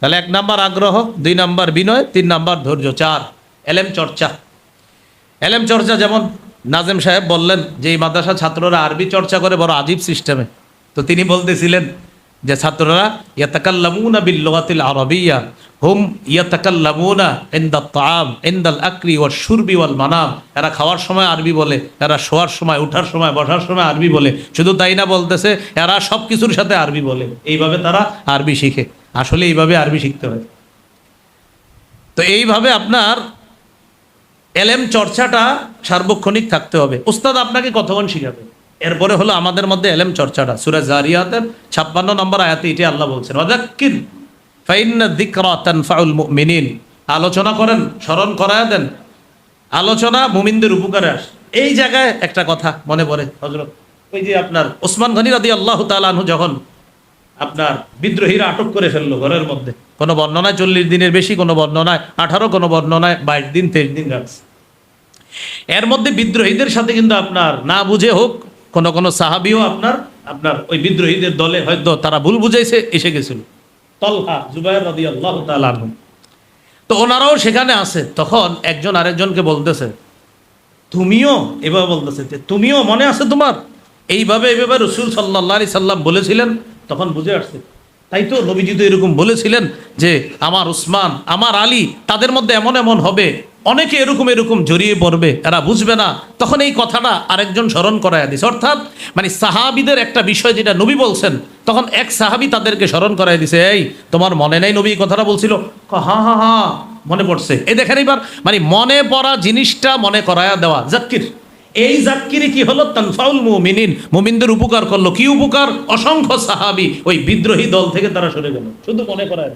তাহলে এক নাম্বার আগ্রহ, দুই নাম্বার বিনয়, তিন নাম্বার ধৈর্য। চার, এলেম চর্চা। এলেম চর্চা যেমন নাজেম সাহেব বললেন যে এই মাদ্রাসা ছাত্ররা আরবি চর্চা করে বড় আজীব সিস্টেমে। তো তিনি বলতেছিলেন যে ছাত্ররা, ইয়াতাকাল্লামুনা বিল লুগাতিল আরবিয়া, হুম ইয়াতাকাল্লামুনা ইনদা তাআম, ইনদাল আকরি ওয়াশ শুরবি ওয়াল মানাম। এরা খাওয়ার সময় আরবি বলে, এরা শোয়ার সময় ওঠার সময়, বসার সময় আরবি বলে। শুধু তাই না বলতেছে, এরা সব কিছুর সাথে আরবি বলে। এইভাবে তারা আরবি শিখে। আসলে এইভাবে আরবি শিখতে হয়। তো এইভাবে আপনার এলেম চর্চাটা সার্বক্ষণিক থাকতে হবে। উস্তাদ আপনাকে কতক্ষণ শিখাবে? এরপরে হলো আমাদের মধ্যে এলেম চর্চাটা। সুরা জারিয়াতের ছাপ্পান্ন নম্বর আয়াতে এটি আল্লাহ বলছেন তানফাউল মুমিনিন। আলোচনা করেন, স্মরণ করায় দেন। আলোচনা মুমিনদের উপকারে আস। এই জায়গায় একটা কথা মনে পড়ে হজরত ওই যে আপনার ওসমান গনি রাদি আল্লাহ তালানহু যখন আপনার বিদ্রোহীরা আটক করে ফেলল ঘরের মধ্যে। কোনো বর্ণনায় চল্লিশ দিনের বেশি, কোনো বর্ণনায় আঠারো, কোনো বর্ণনায় বাইশ দিন, তেইশ দিন রাখছে। এর মধ্যে বিদ্রোহীদের সাথে কিন্তু আপনার না বুঝে হোক, কোন কোন সাহাবিও আপনার আপনার ওই বিদ্রোহীদের দলে হয়তো তারা ভুল বুঝাইছে, এসে গেছিল। তলহা, জুবাইর তো ওনারাও সেখানে আছে। তখন একজন আরেকজনকে বলতেছে, তুমিও এভাবে বলতেছে তুমিও মনে আছে তোমার? এইভাবে এইভাবে রসুল সাল্লাহ সাল্লাম বলেছিলেন তখন বুঝে আসছে। তাই তো নবীজি তো এরকম বলেছিলেন যে আমার উসমান, আমার আলী তাদের মধ্যে এমন এমন হবে, অনেকে এরকম এরকম জড়িয়ে পড়বে, এরা বুঝবে না। তখন এই কথাটা আরেকজন স্মরণ করায় দিছে। অর্থাৎ মানে সাহাবিদের একটা বিষয় যেটা নবী বলছেন, তখন এক সাহাবি তাদেরকে স্মরণ করায় দিছে, এই, তোমার মনে নেই নবী কথাটা বলছিল? হা হা হা, মনে পড়ছে। এই দেখেন এবার মানে মনে পড়া জিনিসটা মনে করায়া দেওয়া, জাক্কির। এই জাক্কিরি কি হলো? তানফাউল মুমিনিন। মুমিনদের উপকার করল। কি উপকার? অসংখ্য সাহাবি ওই বিদ্রোহী দল থেকে তারা সরে গেল। শুধু মনে করায়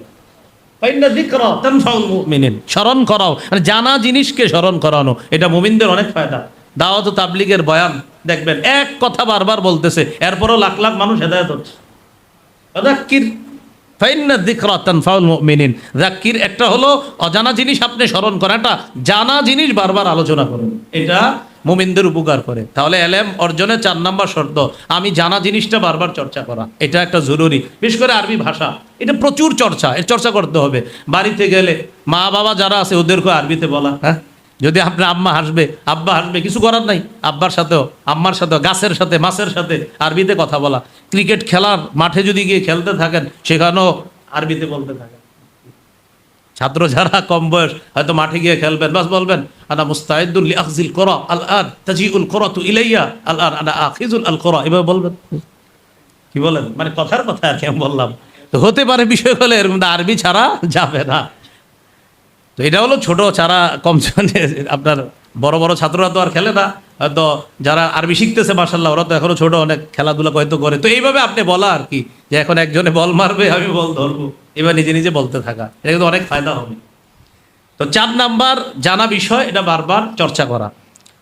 স্মরণ করাও। মানে জানা জিনিসকে স্মরণ করানো। এটা অনেক ফায়দা। দাওয়াত তাবলিগের বয়ান। দেখবেন, এক কথা বারবার বলতেছে। এরপরও লাখ লাখ মানুষ হেদায়ত হচ্ছে। একটা হলো, অজানা জিনিস আপনি স্মরণ করা একটা জানা জিনিস বারবার আলোচনা করুন। এটা মুমিনদের উপকার করে। তাহলে এলেম অর্জনের চার নাম্বার শর্ত, আমি জানা জিনিসটা বারবার চর্চা করা। এটা একটা জরুরি। বিশেষ করে আরবি ভাষা, এটা প্রচুর চর্চা, এর চর্চা করতে হবে। বাড়িতে গেলে মা বাবা যারা আছে ওদেরকে আরবিতে বলা হ্যাঁ? যদি আপনার আম্মা হাসবে, আব্বা হাসবে, কিছু করার নাই। আব্বার সাথেও, আম্মার সাথেও, গাছের সাথে, মাছের সাথে আরবিতে কথা বলা। ক্রিকেট খেলার মাঠে যদি গিয়ে খেলতে থাকেন, সেখানেও আরবিতে বলতে থাকেন। ছাত্র যারা কম বয়স, হয়তো মাঠে গিয়ে খেলবেন। বাস বলবেন, আনা মুস্তাহিদুল আখজিল করা, আল আন তাজিউল করা তু ইলাইয়া, আল আন আনা আখিজুল আল করা। এভাবে বলবেন। কি বলেন? মানে কথার কথা আর কি আমি বললাম। তো হতে পারে বিষয় হলে এর মধ্যে আরবি ছাড়া যাবে না। তো এটা হলো ছোট ছাড়া কম আপনার বড় বড় ছাত্ররা তো আর খেলে না। হয়তো যারা আরবি শিখতেছে মার্শাল্লাহ ওরা তো এখনও ছোট, অনেক খেলাধুলা হয়তো করে। তো এইভাবে আপনি বলা আর কি, যে এখন একজনে বল মারবে, আমি বল ধরবো। এবার নিজে নিজে বলতে থাকা, এটা কিন্তু অনেক ফায়দা হবে। তো চার নাম্বার, জানা বিষয়, এটা বারবার চর্চা করা।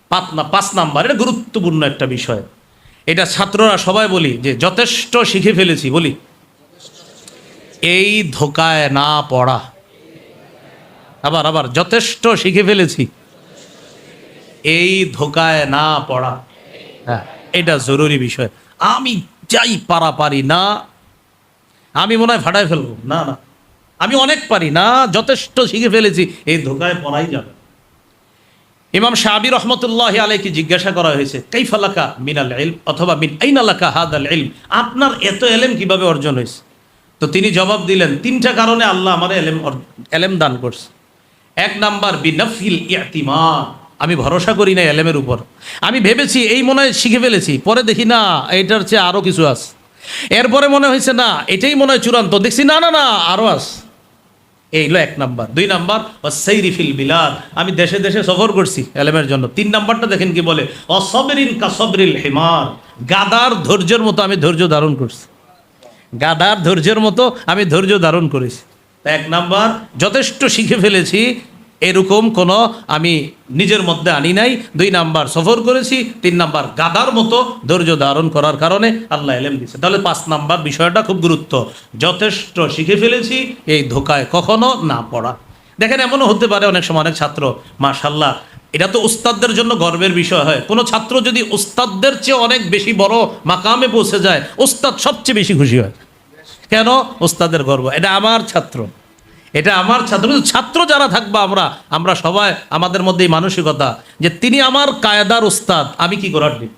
পাঁচ না, পাঁচ নাম্বার, এটা গুরুত্বপূর্ণ একটা বিষয়। এটা ছাত্ররা সবাই বলি, যে যথেষ্ট শিখে ফেলেছি, বলি। এই ধোকায় না পড়া। আবার আবার, যথেষ্ট শিখে ফেলেছি। এই ধোকায় না পড়া। হ্যাঁ এটা জরুরি বিষয়। আমি যাই পারা পারি না, আমি মনে হয় ফাটায় ফেলব। না না, আমি অনেক পারি না, যথেষ্ট শিখে ফেলেছি, এই ধোকায় পড়াই যাবে ইমাম শাহাবি রহমতুল্লাহ আলাইকে জিজ্ঞাসা করা হয়েছে কাইফালাকা মিনাল ইলম? অথবা, মিন আইনালাকা হাদাল ইলম? আপনার এত এলেম কীভাবে অর্জন হয়েছে? তো তিনি জবাব দিলেন, তিনটা কারণে আল্লাহ আমার এলেম এলেম দান করছে। এক নাম্বার, বিনাফিল ইয়াতিমা আমি ভরসা করি না এলেমের উপর। আমি ভেবেছি, এই মনে হয় শিখে ফেলেছি। পরে দেখি না, এটার চেয়ে আরও কিছু আছে। এরপরে মনে হয়েছে, না, এটাই মনে হয় চূড়ান্ত। দেখছি, না না না আরও আস এই হলো এক নাম্বার। দুই নাম্বার অসৈরিফিল বিলাদ। আমি দেশে দেশে সফর করছি এলেমের জন্য। তিন নাম্বারটা দেখেন কি বলে, অসবরিন কাসবরিল হেমার। গাদার ধৈর্যের মতো আমি ধৈর্য ধারণ করছি। গাদার ধৈর্যের মতো আমি ধৈর্য ধারণ করেছি। এক নাম্বার, যথেষ্ট শিখে ফেলেছি এরকম কোনো আমি নিজের মধ্যে আনি নাই। দুই নাম্বার সফর করেছি, তিন নাম্বার গাদার মতো ধৈর্য ধারণ করার কারণে আল্লাহ এলেম দিচ্ছে তাহলে পাঁচ নাম্বার বিষয়টা খুব গুরুত্ব। যথেষ্ট শিখে ফেলেছি, এই ধোকায় কখনো না পড়া। দেখেন, এমনও হতে পারে অনেক সময় অনেক ছাত্র মাশাল্লাহ এটা তো উস্তাদদের জন্য গর্বের বিষয় হয়। কোনো ছাত্র যদি উস্তাদদের চেয়ে অনেক বেশি বড় মাকামে পৌঁছে যায়, উস্তাদ সবচেয়ে বেশি খুশি হয়। কেন? ওস্তাদের গর্ব। এটা আমার ছাত্র। এটা আমার ছাত্র ছাত্র যারা থাকব আমরা আমরা সবাই আমাদের মধ্যে মানসিকতা যে তিনি আমার কায়দার উস্তাদ আমি কি করার দিই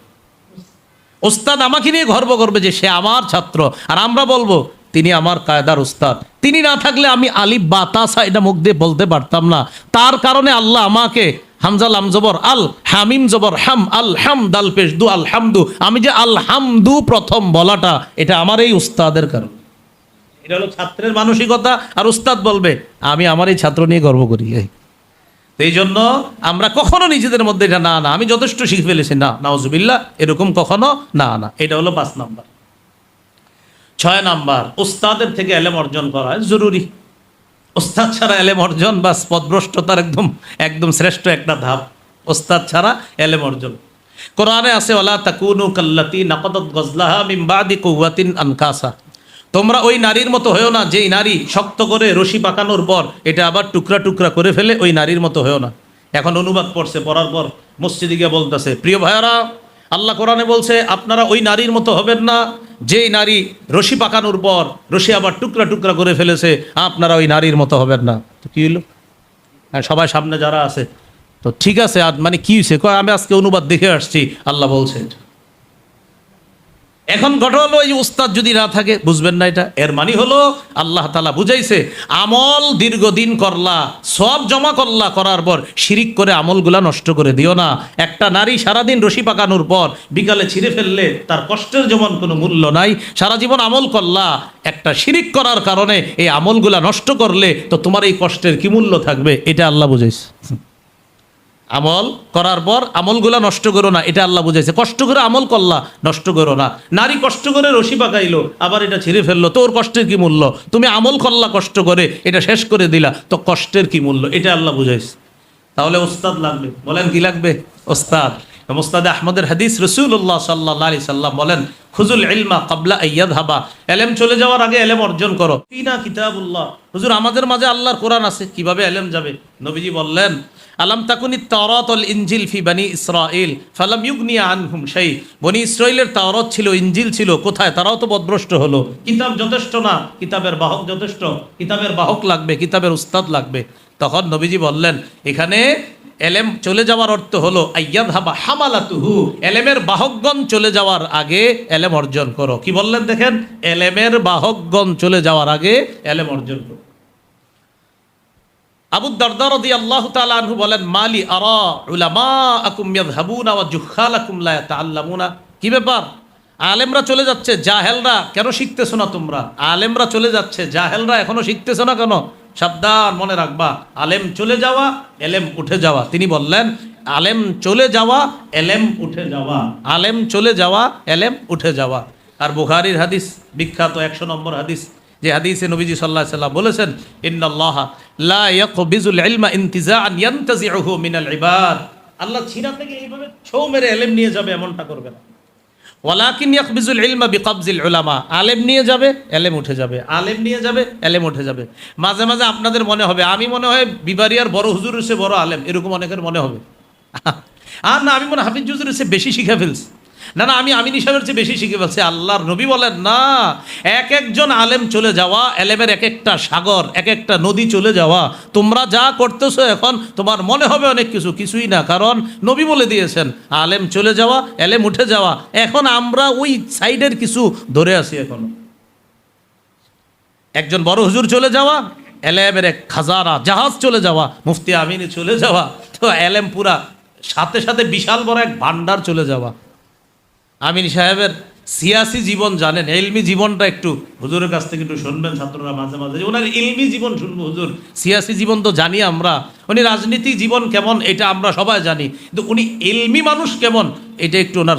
ওস্তাদ আমাকে নিয়ে গর্ব করবে যে সে আমার ছাত্র। আর আমরা বলব, তিনি আমার কায়দার উস্তাদ তিনি না থাকলে আমি আলিফ বাতাসা এটা মুখ দিয়ে বলতে পারতাম না। তার কারণে আল্লাহ আমাকে হামজাল আম জবর, আল হামিম জবর, হাম, আল হাম, দাল পেশ দু আল হামদু আমি যে আল হামদু প্রথম বলাটা, এটা আমার এই উস্তাদের কারণ। এটা হলো ছাত্রের মানসিকতা আর উস্তাদ বলবে, আমি আমার এই ছাত্র নিয়ে গর্ব করি। এই। জন্য আমরা কখনো নিজেদের মধ্যে এটা না না আমি যথেষ্ট শিখে ফেলেছি, না, নাউজুবিল্লাহ, এরকম কখনো না না এটা হলো পাঁচ নাম্বার। ছয় নাম্বার, উস্তাদের থেকে এলেম অর্জন করা জরুরি। ওস্তাদ ছাড়া এলেম অর্জন বা পদভ্রষ্টতার একদম একদম শ্রেষ্ঠ একটা ধাপ। ওস্তাদ ছাড়া এলেম অর্জন। কোরআনে আছে ওলা তাকুনু কাল্লাতি নাকদত গজলাহা মিন বাদি কুওয়াতিন আনকাসা। তোমরা ওই নারীর মতো হয়েও না, যেই নারী শক্ত করে রশি পাকানোর পর এটা আবার টুকরা টুকরা করে ফেলে, ওই নারীর মতো হয়েও না। এখন অনুবাদ পড়ছে, পড়ার পর মসজিদে গিয়ে বলতেছে, প্রিয় ভাইয়ারা, আল্লাহ কোরআনে বলছে, আপনারা ওই নারীর মতো হবেন না, যেই নারী রশি পাকানোর পর রশি আবার টুকরা টুকরা করে ফেলেছে, আপনারা ওই নারীর মতো হবেন না। তো কি হলো হ্যাঁ সবাই সামনে যারা আছে, তো ঠিক আছে মানে কী হয়েছে আমি আজকে অনুবাদ দেখে আসছি, আল্লাহ বলছে। এখন ঘটনা হলো, এই উস্তাদ যদি না থাকে, বুঝবেন না এটা। এর মানে হলো, আল্লাহ তালা বুঝাইছে, আমল দীর্ঘদিন করলা, সব জমা করলা, করার পর শিরিক করে আমলগুলা নষ্ট করে দিও না। একটা নারী সারাদিন রশি পাকানোর পর বিকালে ছিঁড়ে ফেললে তার কষ্টের যেমন কোনো মূল্য নাই, সারা জীবন আমল করলা। একটা শিরিক করার কারণে এই আমলগুলা নষ্ট করলে তো তোমার এই কষ্টের কি মূল্য থাকবে? এটা আল্লাহ বুঝাইছে। আমল করার পর আমলগুলা নষ্ট করো না, এটা আল্লাহ বুঝাইছে। কষ্ট করে আমল করলা, নষ্ট করো না। নারী কষ্ট করে রশি পাকাইলো, আবার এটা ছিঁড়ে ফেলল, তোর কষ্টের কি মূল্য? তুমি আমল করলা, কষ্ট করে, এটা শেষ করে দিলা, তো কষ্টের কি মূল্য? এটা আল্লাহ বুঝাইছে। তাহলে ওস্তাদ লাগবে। বলেন কি লাগবে? ওস্তাদ। মোস্তাদে আহমদের হাদিস রসুল্লাহ সাল্লাহ আলি সাল্লাম বলেন, খুজুল ইলমা কাবলা আয়াদ হাবা এলেম চলে যাওয়ার আগে এলেম অর্জন করো। কি না কিতাবুল্লাহ। হুজুর, আমাদের মাঝে আল্লাহর কোরআন আছে, কীভাবে এলেম যাবে? নবীজি বললেন আলাম তাকুনি তাওরাত অল ইনজিল ফি বানি ইসরাইল ফালাম ইউগনি আনহুম সেই বনি ইসরাইলের তাওরাত ছিল ইঞ্জিল ছিল, কোথায়? তারাও তো বদভ্রষ্ট হলো। কিতাব যথেষ্ট না? কিতাবের বাহক যথেষ্ট? কিতাবের বাহক লাগবে, কিতাবের উস্তাদ লাগবে। তখন নবীজি বললেন, এখানে এলেম চলে যাওয়ার অর্থ হলো আয়াদ হাবা হামালাতুহু। এলেমের বাহকগণ চলে যাওয়ার আগে এলেম অর্জন করো। কি বললেন দেখেন? এলেমের বাহকগণ চলে যাওয়ার আগে এলেম অর্জন করো। আবু দারদা রদি আল্লাহ আনহু বলেন, মালি আরা উলামা আকুম ইয়াযহাবুনা ওয়া জুহালাকুম লা ইয়াতাআল্লামুনা। কি ব্যাপার? আলেমরা চলে যাচ্ছে, জাহেলরা কেন শিখতেছো না তোমরা? আলেমরা চলে যাচ্ছে, জাহেলরা এখনও শিখতেছো না কেন? সাবধান, মনে রাখবা, আলেম চলে যাওয়া, এলেম উঠে যাওয়া। তিনি বললেন, আলেম চলে যাওয়া, এলেম উঠে যাওয়া। আলেম চলে যাওয়া, এলেম উঠে যাওয়া। আর বুখারীর হাদিস, বিখ্যাত একশো নম্বর হাদিস, যে হাদিসে নবীজি সাল্লাহ সাল্লাম বলেছেন, ইন্নাল্লাহ লা নিয়ে আলেম নিয়ে যাবে, এলেম উঠে যাবে। আলেম নিয়ে যাবে, এলেম উঠে যাবে। মাঝে মাঝে আপনাদের মনে হবে, আমি মনে হয় বিবারিয়ার বড় হুজুর এসে বড় আলেম, এরকম অনেকের মনে হবে। আর না, আমি মনে হাফিজ হুজুর এসে বেশি শিখে ফেলছি। না না, আমি আমিন সাহেবের চেয়ে বেশি শিখে ফেলছি। আল্লাহর নবী বলেন, না, এক একজন আলেম চলে যাওয়া এলেমের এক একটা সাগর, এক একটা নদী চলে যাওয়া, তোমরা যা করতেছো এখন, তোমার মনে হবে অনেক কিছু, কিছুই না। কারণ নবী বলে দিয়েছেন, আলেম চলে যাওয়া এলেম উঠে যাওয়া, এখন আমরা ওই সাইডের কিছু ধরে আছি এখনও। একজন বড় হুজুর চলে যাওয়া এলেমের এক খাজানা, জাহাজ চলে যাওয়া, মুফতি আমিনী চলে যাওয়া, তো এলেম পুরা সাথে সাথে বিশাল বড় এক ভান্ডার চলে যাওয়া। আমিন সাহেবের সিয়াসি জীবন জানেন, এলমি জীবনটা একটু হুজুরের কাছ থেকে একটু শুনবেন, ছাত্ররা মাঝে মাঝে। ওনার ইলমি জীবন শুনব হুজুর। সিয়াসি জীবন তো জানি আমরা। উনি রাজনীতি জীবন কেমন, এটা আমরা সবাই জানি। কিন্তু উনি ইলমি মানুষ কেমন, এটা একটু ওনার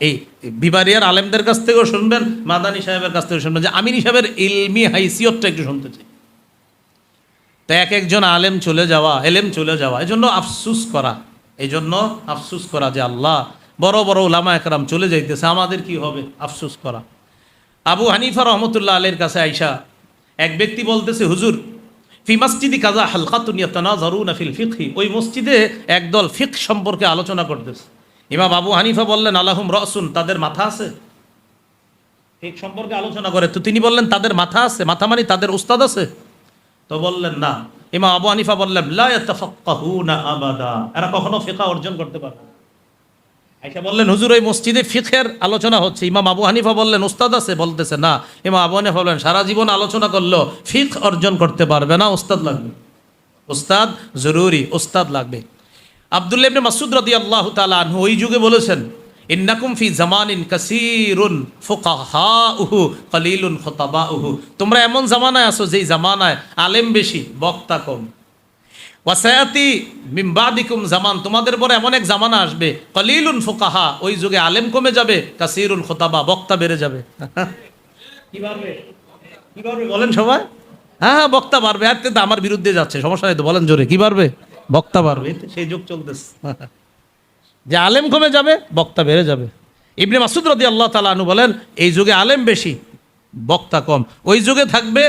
এই বিবারিয়ার আলেমদের কাছ থেকেও শুনবেন, মাদানী সাহেবের কাছ থেকে শুনবেন। যে আমিনী সাহেবের ইলমি হাইসিয়তটা একটু শুনতে চাই। তো এক একজন আলেম চলে যাওয়া, এলেম চলে যাওয়া এই জন্য আফসুস করা এই জন্য আফসুস করা যে আল্লাহ বড় বড় ওলামা একরাম চলে যাইতেছে, আমাদের কি হবে? আফসুস করা। আবু হানিফা রহমতুল্লাহ আলের কাছে আইসা এক ব্যক্তি বলতেছে, হুজুর, ফি মসজিদি কাজা হালকাতুনিয়া ফিল ফিকহি? ওই মসজিদে একদল ফিক সম্পর্কে আলোচনা করতেছে। ইমাম আবু হানিফা বললেন, আলাহুম রসুন, তাদের মাথা আছে? ফিক সম্পর্কে আলোচনা করে, তো তিনি বললেন, তাদের মাথা আছে। মাথা মানে তাদের উস্তাদ আছে? তো বললেন, না। ইমা আবু হানিফা বললেন, লা আবাদা। এরা কখনো ফিকা অর্জন করতে পারবে না। আইসা বললেন, হুজুর, ওই মসজিদে ফিখের আলোচনা হচ্ছে। ইমাম আবু হানিফা বললেন, উস্তাদ আছে? বলতেছে, না। ইমাম আবু হানিফা বললেন, সারা জীবন আলোচনা করল ফিক অর্জন করতে পারবে না, উস্তাদ লাগবে। উস্তাদ, জরুরি, উস্তাদ লাগবে। আব্দুল্লাহ ইবনে মাসুদ রাদিয়াল্লাহু তাআলা আনহু ওই যুগে বলেছেন, ইন্নাকুম ফি জামানিন কাসীরুন ফুকাহাউহু কলিলুন খুতাবাউহু। তোমরা এমন জামানায় আছো যেই জামানায় আলেম বেশি, বক্তা কম। ওয়াসায়াতি মিমবাদিকুম জামান তোমাদের পরে এমন এক জামানা আসবে। কলিলুন ফুকাহা ওই যুগে আলেম কমে যাবে কাসিরুন খোতাবা বক্তা বেড়ে যাবে। বলেন সবাই। হ্যাঁ হ্যাঁ বক্তা পারবে আর তো আমার বিরুদ্ধে যাচ্ছে সমস্যা নেই তো বলেন জোরে কি পারবে বক্তা পারবে সেই যুগ চলতেছে। যে আলেম কমে যাবে বক্তা বেড়ে যাবে। ইবনে মাসুদ রদি আল্লাহ তালা আনু বলেন এই যুগে আলেম বেশি বক্তা কম। ওই যুগে থাকবে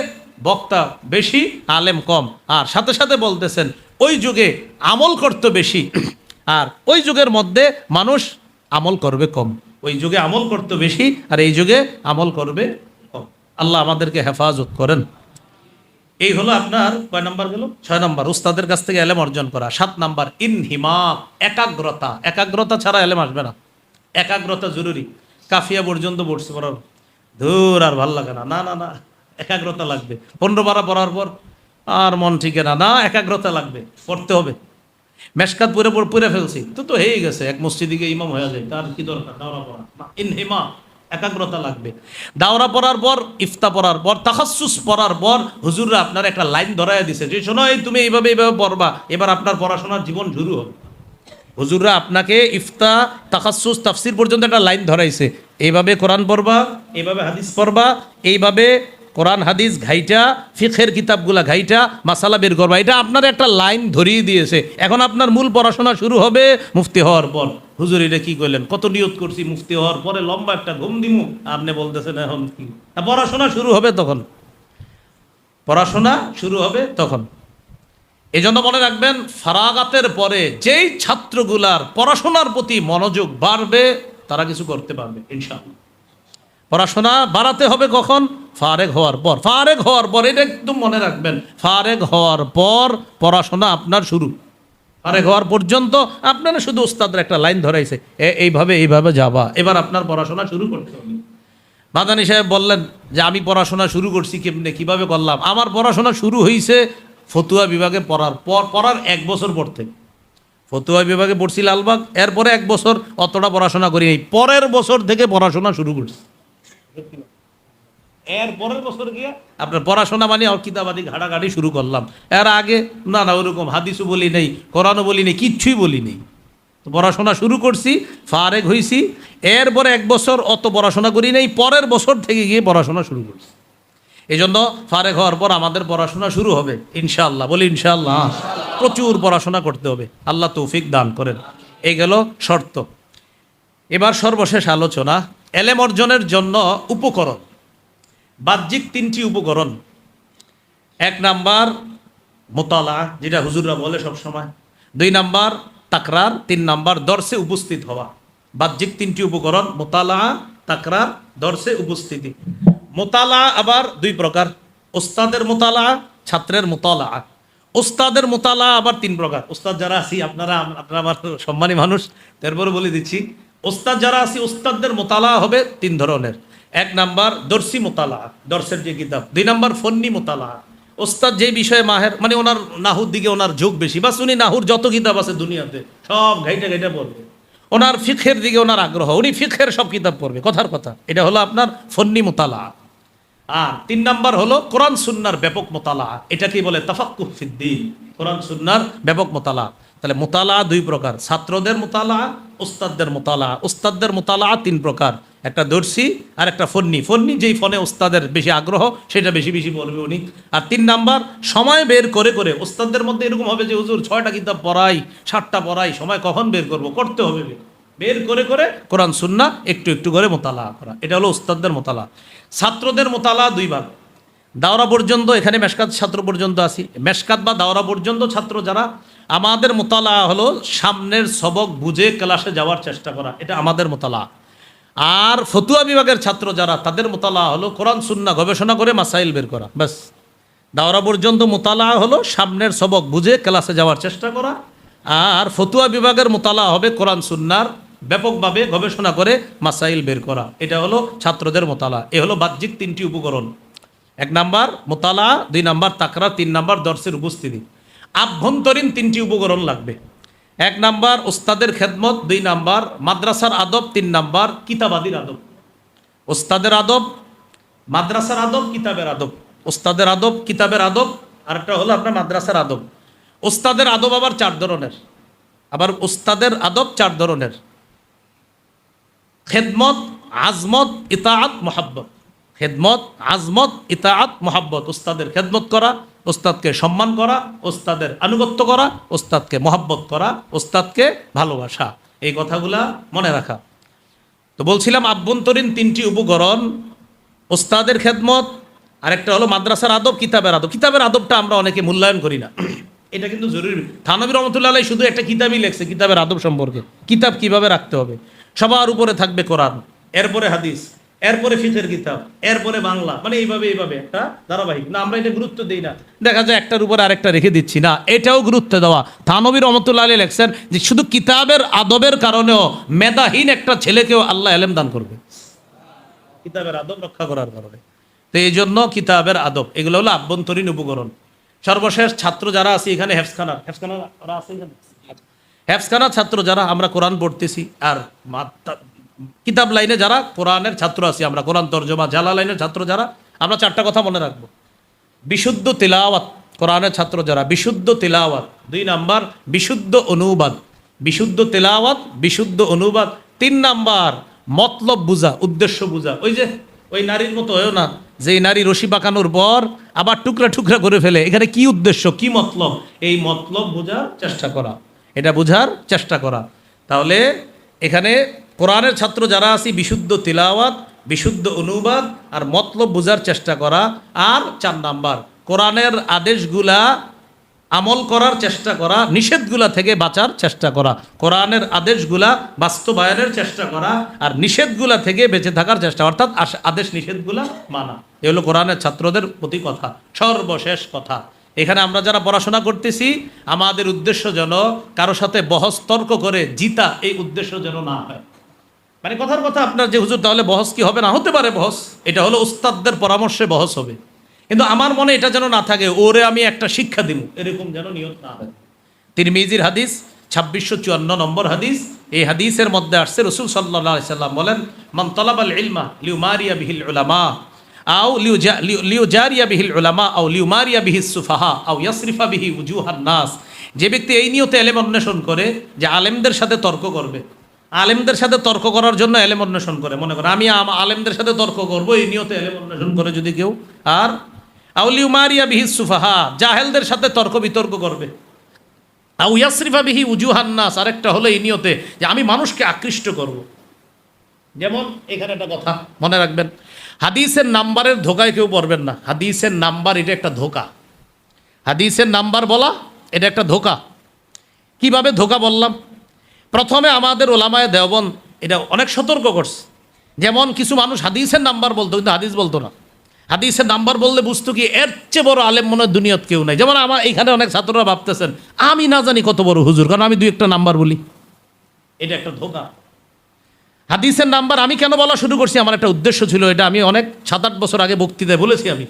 বক্তা বেশি আলেম কম। আর সাথে সাথে বলতেছেন ওই যুগে আমল করতে বেশি। আর ওই যুগের মধ্যে মানুষ আমল করবে কম। ওই যুগে আমল করতে বেশি, আর এই যুগে আমল করবে কম। আল্লাহ আমাদেরকে হেফাজত করেন। এই হলো আপনার, কয় নাম্বার গেল? ছয় নাম্বার। উস্তাদের কাছ থেকে এলেম অর্জন করা। সাত নাম্বার ইনহিমা একাগ্রতা। একাগ্রতা ছাড়া এলেম আসবে না। একাগ্রতা জরুরি। কাফিয়া পর্যন্ত পড়ছে পড়ার ধুর, আর ভালো লাগে না। না না না। একাগ্রতা লাগবে। পনেরো বারা পড়ার পর আর মন ঠিকে না। না, একাগ্রতা লাগবে, পড়তে হবে। মেশকাত পুরে পড়- পুরে ফেলছি। তো তো হয়ে গেছে, এক মসজিদিকে ইমাম হয়ে যায়, তার কি দরকার? দাওরা পড়া। ইনহিমা, একাগ্রতা লাগবে। দাওরা পড়ার পর, ইফতা পড়ার পর তাহাসুস পড়ার পর, হুজুররা আপনার একটা লাইন ধরাইয়া দিছে যে, শোনো, এই তুমি এইভাবে এইভাবে পড়বা, এবার আপনার পড়াশোনার জীবন শুরু হবে। হুজুররা আপনাকে ইফতা তাকাসুস তাফসির পর্যন্ত একটা লাইন ধরাইছে। এইভাবে কোরআন পড়বা, এইভাবে হাদিস পড়বা, এইভাবে কোরআন, হাদিস ঘাইটা, ফিখের কিতাবগুলা ঘাইটা, মাসালা বের করবা। এটা আপনার একটা লাইন ধরিয়ে দিয়েছে। এখন আপনার মূল পড়াশোনা শুরু হবে মুফতি হওয়ার পর। হুজুর, এটা কি করলেন কত নিয়ত করছি মুফতি হওয়ার পরে লম্বা একটা ঘুম দিমু। আপনি বলতেছেন এখন কি? পড়াশোনা শুরু হবে তখন। পড়াশোনা শুরু হবে তখন। এই জন্য মনে রাখবেন, ফারাগাতের পরে যেই ছাত্রগুলার পড়াশোনার প্রতি মনোযোগ বাড়বে, তারা কিছু করতে পারবে, ইনশাআল্লাহ। পড়াশোনা বাড়াতে হবে কখন? ফারেক হওয়ার পর। ফারেক হওয়ার পর, এটা একদম মনে রাখবেন। ফারেক হওয়ার পর পড়াশোনা আপনার শুরু। ফারেক হওয়ার পর্যন্ত আপনারা শুধু ওস্তাদের একটা লাইন ধরাইছে এইভাবে এইভাবে যাবা। এবার আপনার পড়াশোনা শুরু করতে হবে। মাদানি সাহেব বললেন যে, আমি পড়াশোনা শুরু করছি কেমনে? কীভাবে করলাম? আমার পড়াশোনা শুরু হয়েছে ফতুয়া বিভাগে পড়ার পর, পড়ার এক বছর পর থেকে। ফতুয়া বিভাগে পড়ছি লালবাগ, এরপরে এক বছর অতটা পড়াশোনা করি পরের বছর থেকে পড়াশোনা শুরু করছি। আপনার পড়াশোনা মানে আর কিতাবাদি ঘাটাঘাটি শুরু করলাম। এর আগে, না না, ওরকম হাদিসও বলি নেই, কোরআনও বলি নেই, কিচ্ছুই বলি নেই। পড়াশোনা শুরু করছি, ফারেক হয়েছি এরপরে এক বছর অত পড়াশোনা করি নেই, পরের বছর থেকে গিয়ে পড়াশোনা শুরু করছি। এই জন্য ফারেক হওয়ার পর আমাদের পড়াশোনা শুরু হবে, ইনশাআল্লাহ, বলি ইনশাআল্লাহ প্রচুর পড়াশোনা করতে হবে, আল্লাহ তৌফিক দান করেন। এই গেল শর্ত। এবার সর্বশেষ আলোচনা এলেম অর্জনের জন্য উপকরণ। বাহ্যিক তিনটি উপকরণ। এক নাম্বার মোতালা, যেটা হুজুররা বলে সব সময় দুই নাম্বার তাকরার, তিন নাম্বার দর্শে উপস্থিত হওয়া। বাহ্যিক তিনটি উপকরণ, মোতালা, তাকরার, দর্শে উপস্থিতি। মোতালা আবার দুই প্রকার। ওস্তাদের মোতালা, ছাত্রের মোতালা। ওস্তাদের মোতালা আবার তিন প্রকার। ওস্তাদ যারা আছি, আপনারা আপনারা আমার সম্মানী মানুষ, তারপরে বলে দিচ্ছি। ওস্তাদ যারা আছি, ওস্তাদদের মোতালা হবে তিন ধরনের। এক নাম্বার দর্শি মোতালা, দর্শের যে কিতাব। দুই নাম্বার ফন্নি মোতালা। ওস্তাদ যে বিষয়ে মাহের মানে ওনার নাহুর দিকে ওনার ঝোঁক বেশি। বা উনি নাহুর যত কিতাব আছে দুনিয়াতে, সব ঘাইটা ঘাইটা পড়বে। ওনার ফিখের দিকে ওনার আগ্রহ, উনি ফিখের সব কিতাব পড়বে, কথার কথা। এটা হলো আপনার ফন্নি মোতালা। আর তিন নাম্বার হলো কোরআন সুন্নার ব্যাপক মোতালা। এটাকেই বলে? তাফাক্কুফ ফিদ্দিন কোরআন সুন্নার ব্যাপক মোতালা। তাহলে মোতালা দুই প্রকার, ছাত্রদের মোতালা ওস্তাদদের মোতালা। ওস্তাদদের মোতালা তিন প্রকার, একটা দর্শি আর একটা ফন্নি। ফন্নি যেই ফোনে ওস্তাদের বেশি আগ্রহ, সেটা বেশি বেশি বলবে উনি। আর তিন নাম্বার, সময় বের করে করে ওস্তাদদের মধ্যে এরকম হবে যে, হুজুর, ছয়টা কিতাব পড়াই, সাতটা পড়াই, সময় কখন বের করব? করতে হবে বের। করে করে কোরআন, সুন্না, একটু একটু করে মোতালা করা। এটা হলো ওস্তাদদের মোতালা। ছাত্রদের মোতালা দুই ভাগ। দাওরা পর্যন্ত, এখানে মেশকাত ছাত্র পর্যন্ত আসি মেশকাত বা দাওরা পর্যন্ত ছাত্র যারা আমাদের মোতালা হলো সামনের সবক বুঝে ক্লাসে যাওয়ার চেষ্টা করা। এটা আমাদের মোতালা। আর ফতুয়া বিভাগের ছাত্র যারা, তাদের মোতালা হলো কোরআন, সুন্না গবেষণা করে মাসাইল বের করা। ব্যাস। দাওরা পর্যন্ত মোতালা হলো সামনের সবক বুঝে ক্লাসে যাওয়ার চেষ্টা করা। আর ফতুয়া বিভাগের মোতালা হবে কোরআন, সুন্নার ব্যাপকভাবে গবেষণা করে মাসাইল বের করা। এটা হলো ছাত্রদের মোতালা। এ হলো বাহ্যিক তিনটি উপকরণ। এক নাম্বার মোতালা, দুই নাম্বার তাকরা তিন নাম্বার দর্শের উপস্থিতি। আভ্যন্তরীণ তিনটি উপকরণ লাগবে। এক নাম্বার ওস্তাদের খেদমত, দুই নাম্বার মাদ্রাসার আদব, তিন নাম্বার কিতাবাদির আদব। ওস্তাদের আদব, মাদ্রাসার আদব, কিতাবের আদব। ওস্তাদের আদব, কিতাবের আদব, আরেকটা হলো আপনার মাদ্রাসার আদব। ওস্তাদের আদব আবার চার ধরনের। আবার ওস্তাদের আদব চার ধরনের। খেদমত, আজমত, ইতাআত, মোহাব্বত। খেদমত, আজমত, ইতাআত, মোহাব্বত। ওস্তাদের খেদমত করা ওস্তাদকে সম্মান করা, ওস্তাদের আনুগত্য করা, ওস্তাদকে মহাব্বত করা, ওস্তাদকে ভালোবাসা। এই কথাগুলা মনে রাখা। তো বলছিলাম আভ্যন্তরীণ তিনটি উপকরণ, ওস্তাদের খেদমত, আরেকটা হলো মাদ্রাসার আদব, কিতাবের আদব। কিতাবের আদবটা আমরা অনেকে মূল্যায়ন করি না। এটা কিন্তু জরুরি। থানবী রহমতুল্লাহ শুধু একটা কিতাবই লেখছে, কিতাবের আদব সম্পর্কে। কিতাব কীভাবে রাখতে হবে? সবার উপরে থাকবে কোরআন, এরপরে হাদিস। এরপরে ফিতের কিতাব, এরপরে বাংলা মানে এইভাবে এইভাবে একটা ধারাবাহিক। না, আমরা এটা গুরুত্ব দিই না। দেখা যায় একটার উপরে আরেকটা রেখে দিচ্ছি না, এটাও গুরুত্ব দেওয়া। থানবী রহমতুল্লাহ আলী লেখছেন যে, শুধু কিতাবের আদবের কারণেও মেধাহীন একটা ছেলেকেও আল্লাহ এলেম দান করবে। কিতাবের আদব রক্ষা করার কারণে। তো এই জন্য কিতাবের আদব, এগুলো হলো আভ্যন্তরীণ উপকরণ। সর্বশেষ ছাত্র যারা আছে, এখানে হেফসখানা হেফসখানা আছে এখানে? হেফসখানা ছাত্র যারা, আমরা কোরআন পড়তেছি, আর কিতাব লাইনে যারা, কোরআনের ছাত্র আছি আমরা, কোরআন তর্জমা, জালা লাইনের ছাত্র যারা, আমরা চারটা কথা মনে রাখব। বিশুদ্ধ তেলাওয়াত, কোরআনের ছাত্র যারা, বিশুদ্ধ তেলাওয়াত, দুই নাম্বার, বিশুদ্ধ অনুবাদ। বিশুদ্ধ তেলাওয়াত, বিশুদ্ধ অনুবাদ। তিন নাম্বার, মতলব বুঝা, উদ্দেশ্য বুঝা। ওই যে, ওই নারীর মতো হয়েও না যে নারী রশি পাকানোর পর আবার টুকরা টুকরা করে ফেলে। এখানে কি উদ্দেশ্য, কি মতলব? এই মতলব বোঝার চেষ্টা করা। এটা বোঝার চেষ্টা করা। তাহলে এখানে কোরআনের ছাত্র যারা আছি, বিশুদ্ধ তিলাওয়াত, বিশুদ্ধ অনুবাদ আর মতলব বোঝার চেষ্টা করা আর চার নাম্বার, কোরআনের আদেশগুলা আমল করার চেষ্টা করা, নিষেধগুলা থেকে বাঁচার চেষ্টা করা, কোরআনের আদেশগুলা বাস্তবায়নের চেষ্টা করা আর নিষেধগুলা থেকে বেঁচে থাকার চেষ্টা, অর্থাৎ আদেশ নিষেধগুলা মানা। এ হলো কোরআনের ছাত্রদের প্রতি কথা, সর্বশেষ কথা। এখানে আমরা যারা পড়াশোনা করতেছি, আমাদের উদ্দেশ্য যেন কারও সাথে বহস তর্ক করে জিতা, এই উদ্দেশ্য যেন না হয়। মানে কথার কথা আপনার যে হুজুর, তাহলে বহস কি হবে? না হতে পারে বহস। এটা হলো উস্তাদদের পরামর্শে বহস হবে। কিন্তু আমার মনে এটা যেন না থাকে, ওরে আমি একটা শিক্ষা দিব। এরকম যেন নিয়ত না হয়। তিনি মিজির হাদিস, ছাব্বিশশো চুয়ান্ন নম্বর হাদিস, এই হাদিসের মধ্যে আসছে, রসুল সাল্লাহ সাল্লাম বলেন, মান তলাবাল ইলমা লিউ মারিয়া বিহিল উলামা, আও লিউ লিউ জারিয়া বিহিল উলামা, আও লিউ মারিয়া বিহি সুফাহা, আও ইয়াসরিফা বিহি উজুহান নাস। যে ব্যক্তি এই নিয়তে এলেম অন্বেষণ করে, যে আলেমদের সাথে তর্ক করবে আলেমদের সাথে তর্ক করার জন্য এলেম অন্বেষণ করে, মনে করে। আমি আলেমদের সাথে তর্ক করব, এই নিয়তে এলেম অন্বেষণ করে যদি কেউ। আর আউলিউ মারিয়া বিহি সুফাহা, জাহেলদের সাথে তর্ক বিতর্ক করবে। আউ ইয়াসরিফা বিহি উজুহান্নাস আরেকটা হলো এই নিয়তে যে আমি মানুষকে আকৃষ্ট করব। যেমন এখানে একটা কথা মনে রাখবেন, হাদিসের নাম্বারের ধোকায় কেউ পড়বেন না। হাদিসের নাম্বার এটা একটা ধোকা। হাদিসের নাম্বার বলা, এটা একটা ধোকা। কীভাবে ধোকা বললাম? প্রথমে আমাদের ওলামায় দেওবন এটা অনেক সতর্ক করছে। যেমন কিছু মানুষ হাদিসের নাম্বার বলতো, কিন্তু হাদিস বলতো না। হাদিসের নাম্বার বললে বুঝতো কি, এর চেয়ে বড় আলেম মনে দুনিয়াত কেউ নাই। যেমন আমার এখানে অনেক ছাত্ররা ভাবতেছেন, আমি না জানি কত বড় হুজুর, কারণ আমি দুই একটা নাম্বার বলি। এটা একটা ধোকা। হাদিসের নাম্বার আমি কেন বলা শুরু করছি, আমার একটা উদ্দেশ্য ছিল এটা। আমি অনেক সাত আট বছর আগে বক্তৃতায় বলেছি আমি।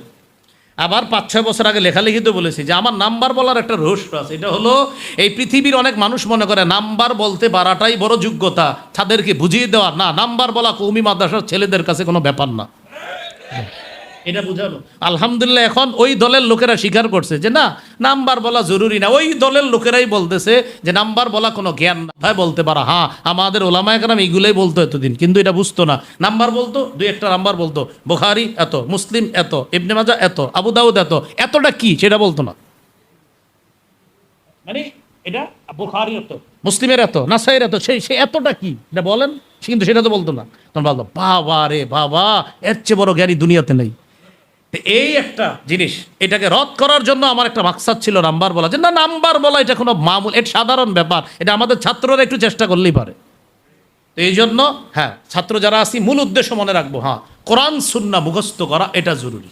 আবার পাঁচ ছয় বছর আগে লেখালেখিতে বলেছি যে আমার নাম্বার বলার একটা রহস্য আছে। এটা হলো, এই পৃথিবীর অনেক মানুষ মনে করে নাম্বার বলতে পারাটাই বড় যোগ্যতা, তাদেরকে বুঝিয়ে দেওয়া। না, নাম্বার বলা কৌমি মাদ্রাসার ছেলেদের কাছে কোনো ব্যাপার না। এটা বুঝানো আলহামদুলিল্লাহ এখন ওই দলের লোকেরা স্বীকার করছে যে না নাম্বার বলা জরুরি না। ওই দলের লোকেরাই বলতেছে যে নাম্বার বলা কোনো জ্ঞান না। ভাই বলতে পারা হ্যাঁ আমাদের ওলামায় কারাম এইগুলোই বলতো এতদিন কিন্তু এটা বুঝতো না। নাম্বার বলতো দুই একটা নাম্বার বলতো বোখারি এত মুসলিম এত ইবনে মাজা এত আবু দাউদ এত এতটা কি? সেটা বলতো না। মানে এটা বোখারি এত। মুসলিমের এত নাসাইয়ের এত সেই সে এতটা কি? এটা বলেন সে কিন্তু সেটা তো বলতো না। তখন বলতো বাবা রে বাবা এর চেয়ে বড় জ্ঞানী দুনিয়াতে নেই। এই একটা জিনিস, এটাকে রদ করার জন্য আমার একটা মাকসাদ ছিল নাম্বার বলা, যে না, নাম্বার বলা এটা কোনো মামুল, এটা সাধারণ ব্যাপার, এটা আমাদের ছাত্ররা একটু চেষ্টা করলেই পারে। তো এই জন্য হ্যাঁ ছাত্র যারা আছি, মূল উদ্দেশ্য মনে রাখব হ্যাঁ কোরআন, সুন্না মুখস্থ করা এটা জরুরি।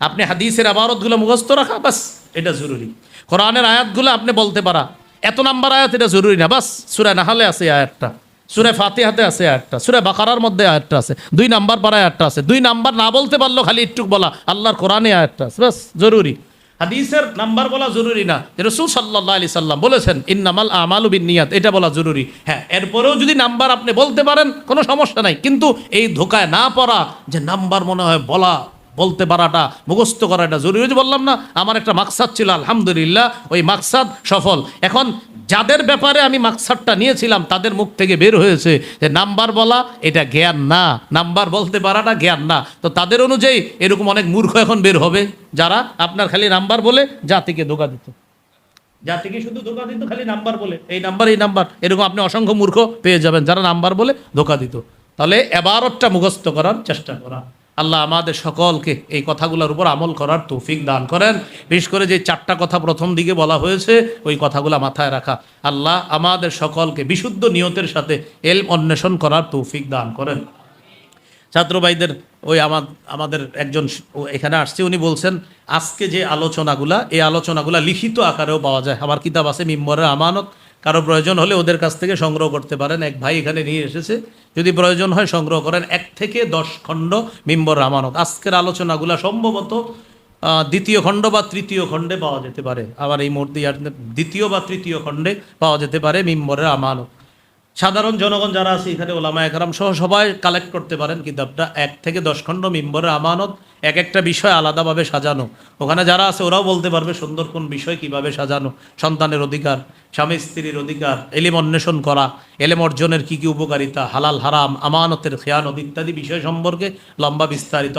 আপনি হাদিসের আবারতগুলো মুখস্থ রাখা, বাস, এটা জরুরি। কোরআনের আয়াতগুলো আপনি বলতে পারা, এত নাম্বার আয়াত এটা জরুরি না, বাস, সুরা নাহালে আছে আয়াতটা। সুরে ফাতিহাতে আছে আয়াতটা, সুরে বাকারার মধ্যে আয়াতটা আছে, দুই নাম্বার পারা আয়াতটা আছে। দুই নাম্বার না বলতে পারল খালি একটু বলা, আল্লাহর কোরআনে আয়াতটা আছে বাস জরুরি। হাদিসের নাম্বার বলা জরুরি না। রসুল সাল্লাহ আলি সাল্লাম বলেছেন, ইন্নামাল আমালু বিন নিয়াত এটা বলা জরুরি। হ্যাঁ এরপরেও যদি নাম্বার আপনি বলতে পারেন, কোনো সমস্যা নাই। কিন্তু এই ধোকায় না পড়া, যে নাম্বার মনে হয় বলা বলতে পারাটা, মুখস্থ করাটা জরুরি। বললাম না, আমার একটা মাকসাদ ছিল, আলহামদুলিল্লাহ, ওই মাকসাদ সফল। এখন যাদের ব্যাপারে আমি মাকসাদটা নিয়েছিলাম, তাদের মুখ থেকে বের হয়েছে যে নাম্বার বলা, এটা জ্ঞান না। নাম্বার বলতে পারাটা জ্ঞান না। তো তাদের অনুযায়ী এরকম অনেক মূর্খ এখন বের হবে, যারা আপনার খালি নাম্বার বলে জাতিকে ধোকা দিত। জাতিকে শুধু ধোকা দিত, খালি নাম্বার বলে। এই নাম্বার এই নাম্বার। এরকম আপনি অসংখ্য মূর্খ পেয়ে যাবেন, যারা নাম্বার বলে ধোকা দিত। তাহলে এবারটা মুখস্থ করার চেষ্টা করা। আল্লাহ আমাদের সকলকে এই কথাগুলোর উপর আমল করার তৌফিক দান করেন। বিশেষ করে যে চারটা কথা প্রথম দিকে বলা হয়েছে, ওই কথাগুলো মাথায় রাখা। আল্লাহ আমাদের সকলকে বিশুদ্ধ নিয়তের সাথে এল অন্বেষণ করার তৌফিক দান করেন। ছাত্র ভাইদের, ওই আমার আমাদের একজন এখানে আসছে, উনি বলছেন, আজকে যে আলোচনাগুলা, এই আলোচনাগুলা লিখিত আকারেও পাওয়া যায়। আমার কিতাব আছে, মিম্বরের আমানত। কারও প্রয়োজন হলে ওদের কাছ থেকে সংগ্রহ করতে পারেন। এক ভাই এখানে নিয়ে এসেছে। যদি প্রয়োজন হয় সংগ্রহ করেন। এক থেকে দশ খণ্ড মিম্বর আমানত আজকের আলোচনাগুলা সম্ভবত দ্বিতীয় খণ্ড বা তৃতীয় খণ্ডে পাওয়া যেতে পারে। আবার এই ইয়ার- দ্বিতীয় বা তৃতীয় খণ্ডে পাওয়া যেতে পারে মিম্বরের আমানত সাধারণ জনগণ যারা আছে, এখানে ওলামা একরাম সহ সবাই কালেক্ট করতে পারেন কিতাবটা। এক থেকে দশ খণ্ড মিম্বরের আমানত এক একটা বিষয় আলাদাভাবে সাজানো। ওখানে যারা আছে, ওরাও বলতে পারবে সুন্দর কোন বিষয় কীভাবে সাজানো। সন্তানের অধিকার, স্বামী স্ত্রীর অধিকার, এলেম অন্বেষণ করা, এলেম অর্জনের কি কি উপকারিতা, হালাল, হারাম, আমানতের খেয়ানত ইত্যাদি বিষয় সম্পর্কে লম্বা বিস্তারিত